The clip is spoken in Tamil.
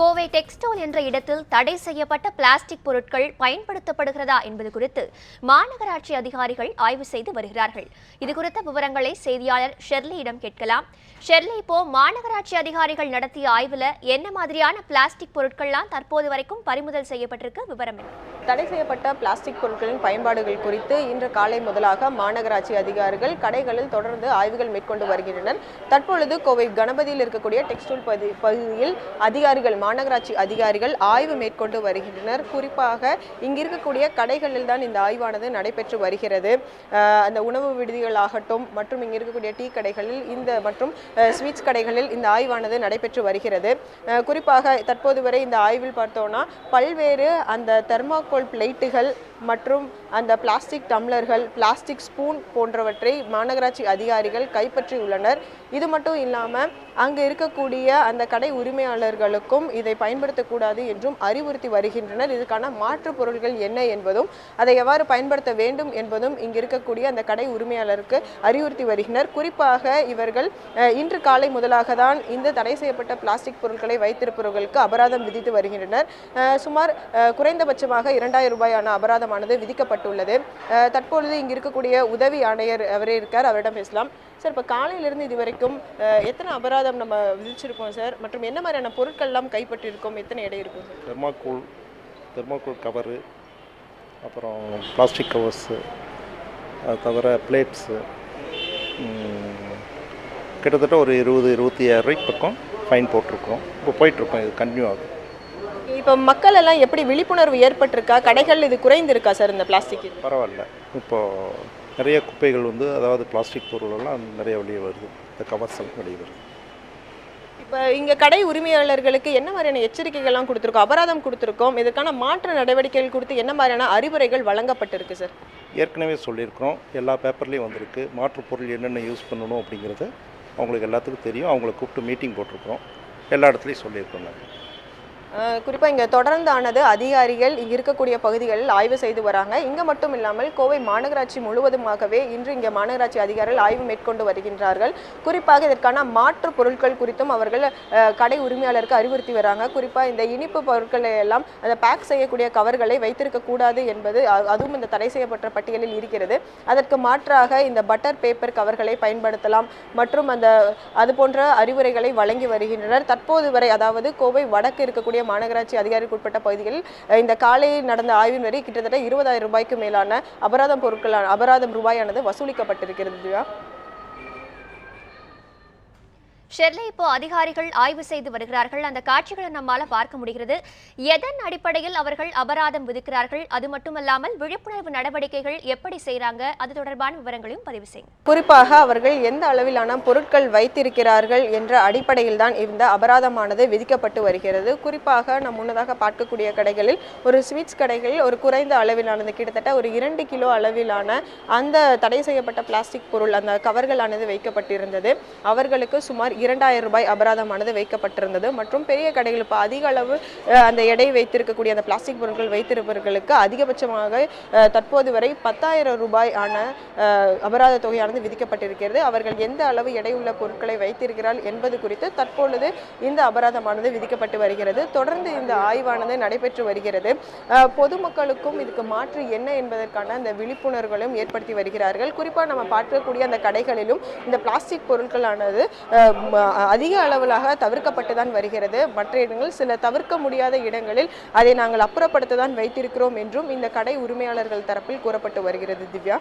கோவை டெக்ஸ்டைல் என்ற இடத்தில் தடை செய்யப்பட்ட பிளாஸ்டிக் பொருட்கள் பயன்படுத்தப்படுகிறதா என்பது குறித்து மாநகராட்சி அதிகாரிகள் ஆய்வு செய்து வருகிறார்கள். இது குறித்த விவரங்களை செய்தியாளர் ஷெர்லியிடம் கேட்கலாம். ஷெர்லி இப்போ மாநகராட்சி அதிகாரிகள் நடத்திய ஆய்வுல என்ன மாதிரியான பிளாஸ்டிக் பொருட்கள்லாம் தற்போது வரைக்கும் பறிமுதல் செய்யப்பட்டிருக்கு? விவரம் என்ன? தடை செய்யப்பட்ட பிளாஸ்டிக் பொருட்களின் பயன்பாடுகள் குறித்து இன்று காலை முதலாக மாநகராட்சி அதிகாரிகள் கடைகளில் தொடர்ந்து ஆய்வுகள் மேற்கொண்டு வருகின்றனர். தற்பொழுது கோவை கணபதியில் இருக்கக்கூடிய டெக்ஸ்டைல் பகுதி பகுதியில் அதிகாரிகள் மாநகராட்சி அதிகாரிகள் ஆய்வு மேற்கொண்டு வருகின்றனர். குறிப்பாக இங்கு இருக்கக்கூடிய கடைகளில் தான் இந்த ஆய்வானது நடைபெற்று வருகிறது. அந்த உணவு விடுதிகள் ஆகட்டும் மற்றும் இங்கு இருக்கக்கூடிய டீ கடைகளில் இந்த மற்றும் ஸ்வீட்ஸ் கடைகளில் இந்த ஆய்வானது நடைபெற்று வருகிறது. குறிப்பாக தற்போது வரை இந்த ஆய்வில் பார்த்தோம்னா பல்வேறு அந்த தெர்மாக்கோல் பிளேட்டுகள் மற்றும் அந்த பிளாஸ்டிக் டம்ளர்கள் பிளாஸ்டிக் ஸ்பூன் போன்றவற்றை மாநகராட்சி அதிகாரிகள் கைப்பற்றியுள்ளனர். இது மட்டும் இல்லாமல் அங்கு இருக்கக்கூடிய அந்த கடை உரிமையாளர்களுக்கும் இதை பயன்படுத்தக்கூடாது என்றும் அறிவுறுத்தி வருகின்றனர். இதுக்கான மாற்று பொருட்கள் என்ன என்பதும் அதை எவ்வாறு பயன்படுத்த வேண்டும் என்பதும் இங்கு இருக்கக்கூடிய அந்த கடை உரிமையாளருக்கு அறிவுறுத்தி வருகின்றனர். குறிப்பாக இவர்கள் இன்று காலை முதலாக தான் இந்த தடை செய்யப்பட்ட பிளாஸ்டிக் பொருட்களை வைத்திருப்பவர்களுக்கு அபராதம் விதித்து வருகின்றனர். சுமார் குறைந்தபட்சமாக இரண்டாயிரம் ரூபாயான அபராதம் அபராதமானது விதிக்கப்பட்டுள்ளது. தற்பொழுது இங்கு இருக்கக்கூடிய உதவி ஆணையர் அவரே இருக்கார். அவரிடம் பேசலாம். சார் இப்போ காலையிலிருந்து இது வரைக்கும் எத்தனை அபராதம் நம்ம விதிச்சிருக்கோம் சார்? மற்றும் என்ன மாதிரியான பொருட்கள்லாம் கைப்பற்றிருக்கோம்? எத்தனை எடை இருக்கும் சார்? தெர்மாக்கோல் தெர்மாக்கோல் கவரு அப்புறம் பிளாஸ்டிக் கவர்ஸு அது தவிர பிளேட்ஸு கிட்டத்தட்ட ஒரு இருபது இருபத்தி ஆயிரம் ரூபாய்க்கு பக்கம் ஃபைன் போட்டிருக்கோம். இப்போ போயிட்டுருக்கோம். இது கண்டினியூ ஆகும் இப்போ மக்கள் எல்லாம் எப்படி விழிப்புணர்வு ஏற்பட்டிருக்கா? கடைகள் இது குறைந்திருக்கா சார் இந்த பிளாஸ்டிக் பரவாயில்ல. இப்போது நிறைய குப்பைகள் வந்து அதாவது பிளாஸ்டிக் பொருளெல்லாம் நிறைய வெளியே வருது. இந்த கவர்ஸ் எல்லாம் வெளியே வருது. இப்போ இங்க கடை உரிமையாளர்களுக்கு என்ன மாதிரியான எச்சரிக்கைகள்லாம் கொடுத்துருக்கோம்? அபராதம் கொடுத்துருக்கோம். இதுக்கான மாற்று நடவடிக்கைகள் குறித்து என்ன மாதிரியான அறிவுரைகள் வழங்கப்பட்டிருக்கு சார்? ஏற்கனவே சொல்லியிருக்கிறோம். எல்லா பேப்பர்லேயும் வந்திருக்கு. மாற்றுப் பொருள் என்னென்ன யூஸ் பண்ணணும் அப்படிங்கிறது அவங்களுக்கு எல்லாத்துக்கும் தெரியும். அவங்கள கூப்பிட்டு மீட்டிங் போட்டிருக்கிறோம். எல்லா இடத்துலையும் சொல்லியிருக்கோம் நாங்கள் குறிப்பாக இங்கே தொடர்ந்தானது அதிகாரிகள் இங்கே இருக்கக்கூடிய பகுதிகளில் ஆய்வு செய்து வராங்க. இங்கே மட்டும் இல்லாமல் கோவை மாநகராட்சி முழுவதுமாகவே இன்று இங்கே மாநகராட்சி அதிகாரிகள் ஆய்வு மேற்கொண்டு வருகின்றார்கள். குறிப்பாக இதற்கான மாற்று பொருட்கள் குறித்தும் அவர்கள் கடை உரிமையாளருக்கு அறிவுறுத்தி வராங்க. குறிப்பாக இந்த இனிப்பு பொருட்களை எல்லாம் அந்த பேக் செய்யக்கூடிய கவர்களை வைத்திருக்க கூடாது என்பது அதுவும் இந்த தடை செய்யப்பட்ட பட்டியலில் இருக்கிறது. அதற்கு மாற்றாக இந்த பட்டர் பேப்பர் கவர்களை பயன்படுத்தலாம் மற்றும் அந்த அது போன்ற அறிவுரைகளை வழங்கி வருகின்றனர். தற்போது வரை அதாவது கோவை வடக்கு இருக்கக்கூடிய மாநகராட்சி அதிகாரிக்கு உட்பட்ட பகுதிகளில் இந்த காலையில் நடந்த ஆய்வின் வரை கிட்டத்தட்ட இருபதாயிரம் ரூபாய்க்கு மேலான அபராதம் பொருட்களான அபராதம் ரூபாயானது வசூலிக்கப்பட்டிருக்கிறது திவ்யா. ஷெர்லி இப்போ அதிகாரிகள் ஆய்வு செய்து வருகிறார்கள். அந்த காட்சிகளை நம்மால பார்க்க முடிகிறது. எதன் அடிப்படையில் அவர்கள் அபராதம் விதிக்கிறார்கள்? அது மட்டுமல்லாமல் விழிப்புணர்வு நடவடிக்கைகள் எப்படி செய்கிறாங்க அது தொடர்பான விவரங்களையும் பதிவு செய்யுங்க. குறிப்பாக அவர்கள் எந்த அளவிலான பொருட்கள் வைத்திருக்கிறார்கள் என்ற அடிப்படையில் தான் இந்த அபராதமானது விதிக்கப்பட்டு வருகிறது. குறிப்பாக நாம் முன்னதாக பார்க்கக்கூடிய கடைகளில் ஒரு ஸ்வீட்ஸ் கடைகளில் ஒரு குறைந்த அளவிலானது கிட்டத்தட்ட ஒரு இரண்டு கிலோ அளவிலான அந்த தடை செய்யப்பட்ட பிளாஸ்டிக் பொருள் அந்த கவர்களானது வைக்கப்பட்டிருந்தது. அவர்களுக்கு சுமார் இரண்டாயிரம் ரூபாய் அபராதமானது வைக்கப்பட்டிருந்தது. மற்றும் பெரிய கடைகள் இப்போ அதிக அளவு அந்த எடை வைத்திருக்கக்கூடிய அந்த பிளாஸ்டிக் பொருட்கள் வைத்திருப்பவர்களுக்கு அதிகபட்சமாக தற்போது வரை பத்தாயிரம் ரூபாய் ஆன அபராத தொகையானது விதிக்கப்பட்டிருக்கிறது. அவர்கள் எந்த அளவு எடையுள்ள பொருட்களை வைத்திருக்கிறார்கள் என்பது குறித்து தற்பொழுது இந்த அபராதமானது விதிக்கப்பட்டு வருகிறது. தொடர்ந்து இந்த ஆய்வானது நடைபெற்று வருகிறது. பொதுமக்களுக்கும் இதுக்கு மாற்று என்ன என்பதற்கான அந்த விழிப்புணர்வுகளும் ஏற்படுத்தி வருகிறார்கள். குறிப்பாக நம்ம பார்க்கக்கூடிய அந்த கடைகளிலும் இந்த பிளாஸ்டிக் பொருட்களானது அதிக அளவிலாக தவிர்க்கப்பட்டு தான் வருகிறது. மற்ற இடங்கள் சில தவிர்க்க முடியாத இடங்களில் அதை நாங்கள் அப்புறப்படுத்த தான் வைத்திருக்கிறோம் என்றும் இந்த கடை உரிமையாளர்கள் தரப்பில் கூறப்பட்டு வருகிறது திவ்யா.